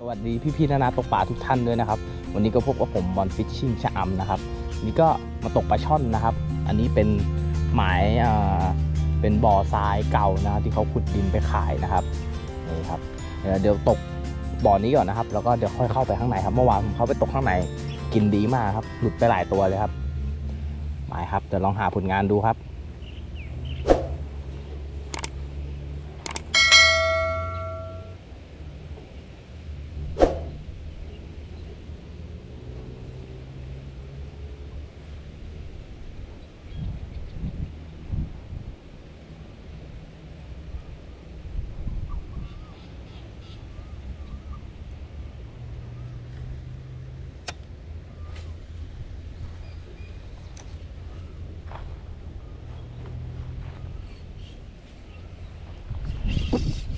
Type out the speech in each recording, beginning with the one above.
สวัสดีพี่ๆนานาตกปลาทุกท่านด้วยนะครับ วันนี้ก็พบกับผมบอลฟิชชิ่งชะอำนะครับนี่ก็มาตกปลาช่อนนะครับ อันนี้เป็นหมายอ่าเป็นบ่อทรายเก่านะครับที่เขาขุดดินไปขายนะครับนี่ครับเดี๋ยวเดี๋ยวตกบ่อนี้ก่อนนะครับ แล้วก็เดี๋ยวค่อยเข้าไปข้างในครับเมื่อวานผมเข้าไปตกข้างในกินดีมากครับหลุดไปหลายตัวเลยครับหมายครับเดี๋ยวลองหาผลงานดูครับ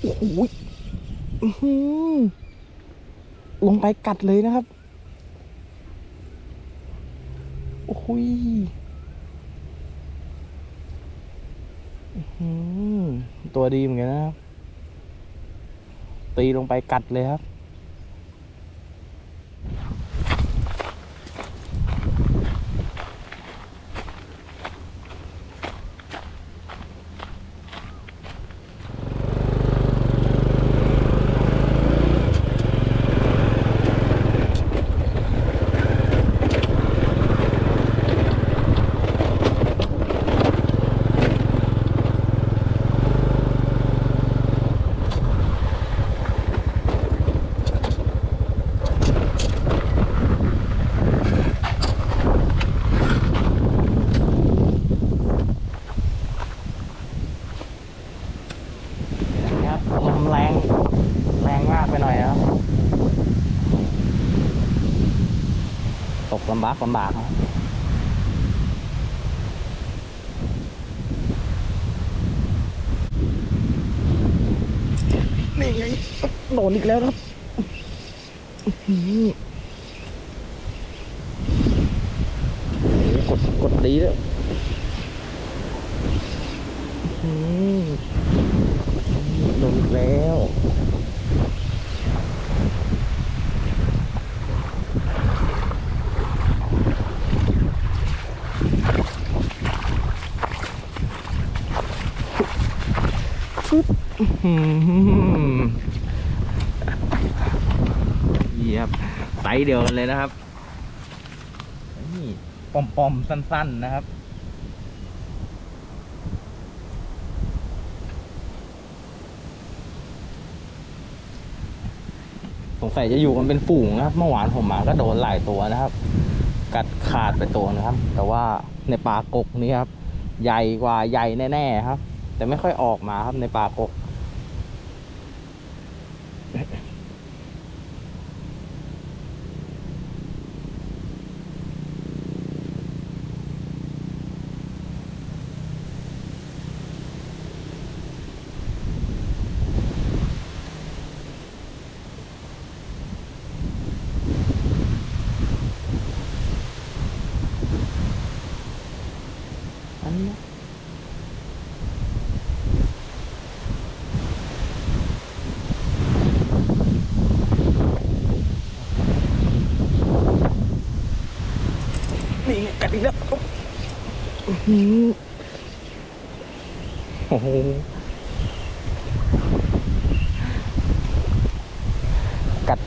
โอ้โหลงไปกัดเลยนะครับ โอ้โหยตัวดีเหมือนกันนะครับ ตีลงไปกัดเลยครับลมแรง แรงมากไปหน่อยนะครับ ตกลำบากลำบากครับนี่ไงโดนอีกแล้วครับอื้อหือกดกดดีแล้วอื้อหือ โดนอีกแล้ว ปึ๊บเยียบไซส์เดียวกันเลยนะครับนี่ปอมๆสั้น ๆนะครับ สงสัยจะอยู่กันเป็นฝูงนะครับ เมื่อวานผมมาก็โดนหลายตัวนะครับ กัดขาดไปตัวนะครับ แต่ว่าในป่ากกนี้ครับ ใหญ่กว่าใหญ่แน่ ๆ ครับ แต่ไม่ค่อยออกมาครับในป่ากก อันนี้นี่ไงกัดอีกแล้วอื้อหือ โอ้โหกัด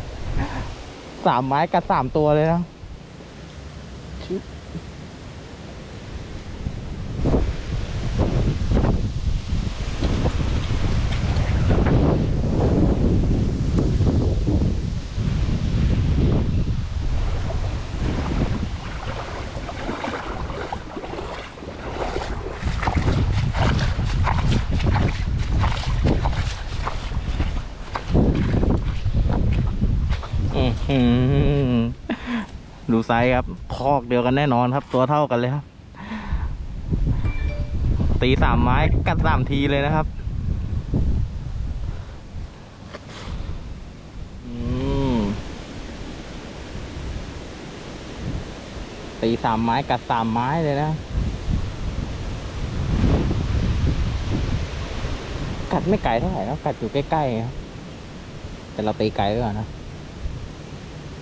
สามไม้กัดสามตัวเลยนะชึบ อื้อหือดู ไซส์ครับ คอกเดียวกันแน่นอนครับ ตัวเท่ากันเลยครับ ตีสามไม้กัดสามทีเลยนะครับอืมตีสามไม้กัดสามไม้เลยนะ กัดไม่ไกลเท่าไหร่นะกัดอยู่ใกล้ๆครับแต่เราตีไกลไว้ก่อนนะ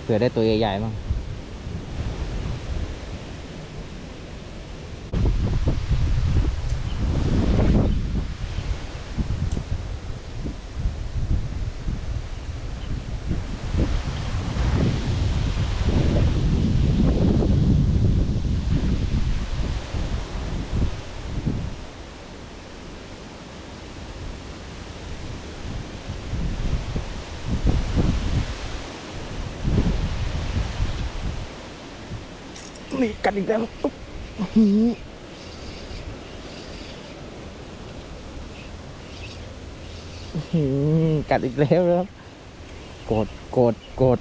เผื่อได้ตัวใหญ่ๆบ้าง นี่กัดอีกแล้วกัดอีกแล้วครับ กด กด กด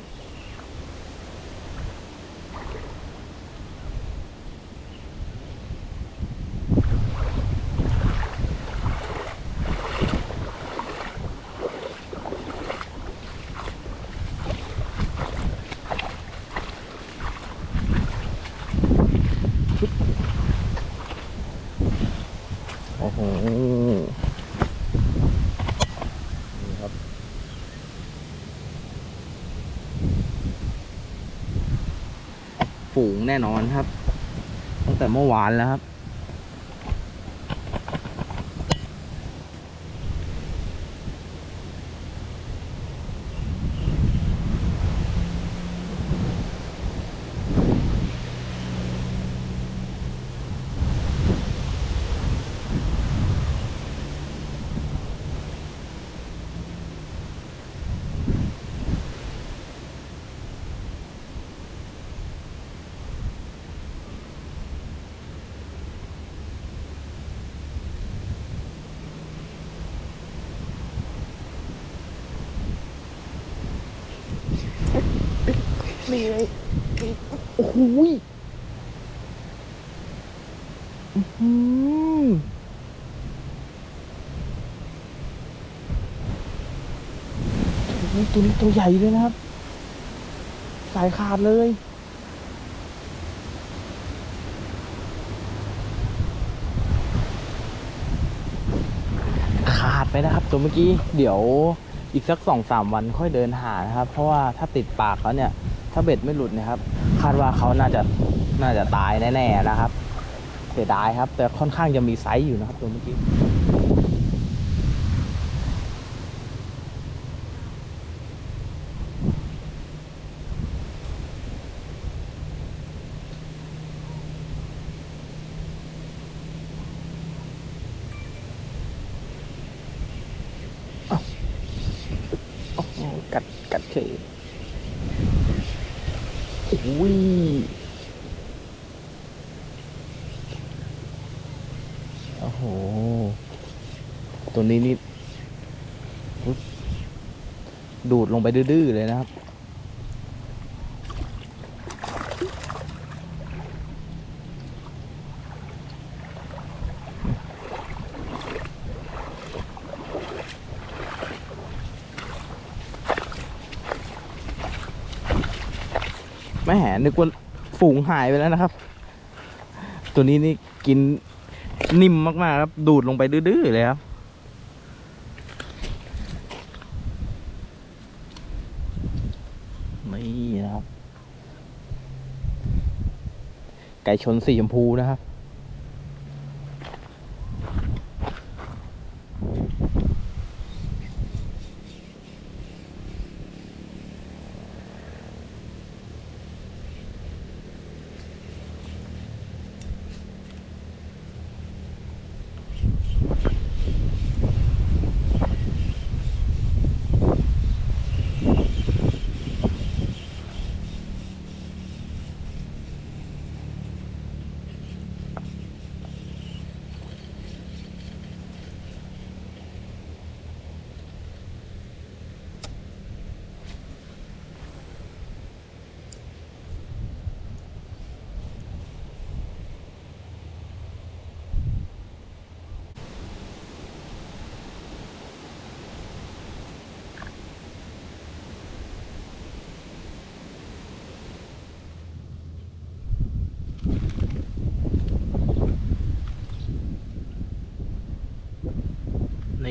ฝูงแน่นอนครับ ตั้งแต่เมื่อวานแล้วครับ นี่เลยโอ้โหยอื้อหือโอ้โหตัวนี้ตัวใหญ่เลยนะครับ สายขาดเลย ขาดไปนะครับ ตัวเมื่อกี้ เดี๋ยวอีกสักสองสามวันค่อยเดินหานะครับ เพราะว่าถ้าติดปากเขาเนี่ย ถ้าเบ็ดไม่หลุดเนะครับ คาดว่าเขาน่าจะน่าจะตายแน่ๆนะครับ เสียดายครับ แต่ค่อนข้างจะมีไซส์อยู่นะครับตัวเมื่อกี้โอ้โหกัดกัดเคโอ้ยโอ้โห ตัวนี้นี่ดูดลงไปดื้อๆเลยนะครับ แม่นึกว่าฝูงหายไปแล้วนะครับ ตัวนี้นี่กินนิ่มมากๆครับ ดูดลงไปดื้อๆเลยครับนี่นะครับ ไก่ชนสีชมพูนะครับ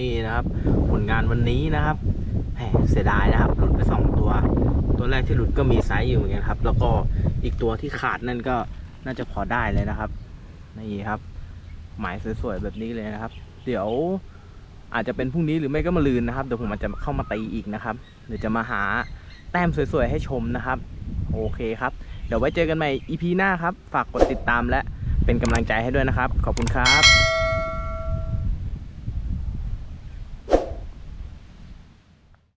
นี่นะครับ ผลงานวันนี้นะครับแหมเสียดายนะครับ หลุดไปสองตัว ตัวแรกที่หลุดก็มีไซส์อยู่เหมือนกันครับ แล้วก็อีกตัวที่ขาดนั่นก็น่าจะพอได้เลยนะครับ นี่ครับ หมายสวยๆแบบนี้เลยนะครับ เดี๋ยวอาจจะเป็นพรุ่งนี้หรือไม่ก็มาลืนนะครับ เดี๋ยวผมอาจจะเข้ามาตีอีกนะครับหรือจะมาหาแต้มสวยๆให้ชมนะครับ โอเคครับ เดี๋ยวไว้เจอกันใหม่ EP หน้าครับ ฝากกดติดตามและเป็นกำลังใจให้ด้วยนะครับ ขอบคุณครับ